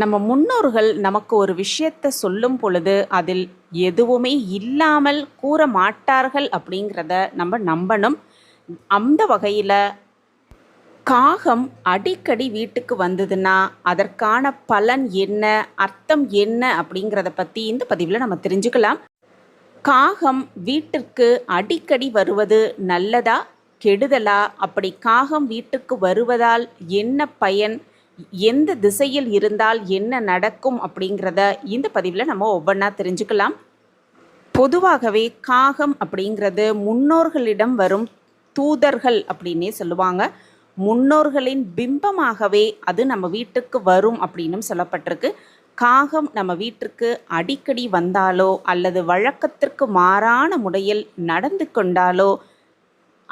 நம்ம முன்னோர்கள் நமக்கு ஒரு விஷயத்தை சொல்லும் பொழுது அதில் எதுவுமே இல்லாமல் கூற மாட்டார்கள் அப்படிங்கிறத நம்ம நம்பணும். அந்த வகையில் காகம் அடிக்கடி வீட்டுக்கு வந்ததுன்னா அதற்கான பலன் என்ன அர்த்தம் என்ன அப்படிங்கிறத பற்றி இந்த பதிவில் நம்ம தெரிஞ்சுக்கலாம். காகம் வீட்டிற்கு அடிக்கடி வருவது நல்லதா கெடுதலா? அப்படி காகம் வீட்டுக்கு வருவதால் என்ன பயன்? எந்த திசையில் இருந்தால் என்ன நடக்கும் அப்படிங்கிறத இந்த பதிவில் நம்ம ஒவ்வொன்றா தெரிஞ்சுக்கலாம். பொதுவாகவே காகம் அப்படிங்கிறது முன்னோர்களிடம் வரும் தூதர்கள் அப்படின்னே சொல்லுவாங்க. முன்னோர்களின் பிம்பமாகவே அது நம்ம வீட்டுக்கு வரும் அப்படின்னும் சொல்லப்பட்டிருக்கு. காகம் நம்ம வீட்டிற்கு அடிக்கடி வந்தாலோ அல்லது வழக்கத்திற்கு மாறான முறையில் நடந்து கொண்டாலோ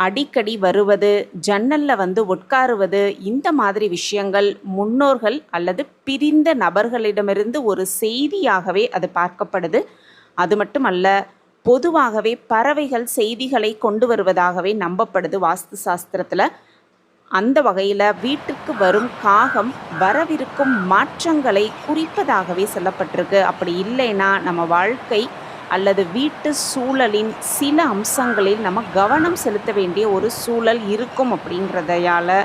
அடிக்கடி வருவது ஜன்னல்ல வந்து உட்காருவது இந்த மாதிரி விஷயங்கள் முன்னோர்கள் அல்லது பிரிந்த நபர்களிடமிருந்து ஒரு செய்தியாகவே அது பார்க்கப்படுது. அது மட்டுமல்ல பொதுவாகவே பறவைகள் செய்திகளை கொண்டு வருவதாகவே நம்பப்படுது வாஸ்து சாஸ்திரத்தில். அந்த வகையில் வீட்டுக்கு வரும் காகம் வரவிருக்கும் மாற்றங்களை குறிப்பதாகவே சொல்லப்பட்டிருக்கு. அப்படி இல்லைன்னா நம்ம வாழ்க்கை அல்லது வீட்டு சூழலின் சில அம்சங்களில் நம்ம கவனம் செலுத்த வேண்டிய ஒரு சூழல் இருக்கும் அப்படிங்கிறதையால்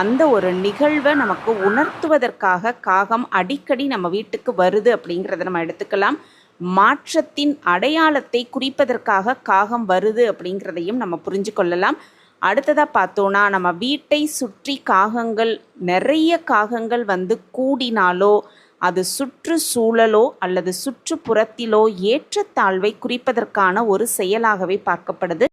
அந்த ஒரு நிகழ்வை நமக்கு உணர்த்துவதற்காக காகம் அடிக்கடி நம்ம வீட்டுக்கு வருது அப்படிங்கிறத நம்ம எடுத்துக்கலாம். மாற்றத்தின் அடையாளத்தை குறிப்பதற்காக காகம் வருது அப்படிங்கிறதையும் நம்ம புரிஞ்சு கொள்ளலாம். அடுத்ததாக பார்த்தோன்னா நம்ம வீட்டை சுற்றி காகங்கள் நிறைய காகங்கள் வந்து கூடினாலோ அது சுற்றுச்சூழலோ அல்லது சுற்றுப்புறத்திலோ ஏற்றத்தாழ்வை குறிப்பதற்கான ஒரு செயலாகவே பார்க்கப்படுது.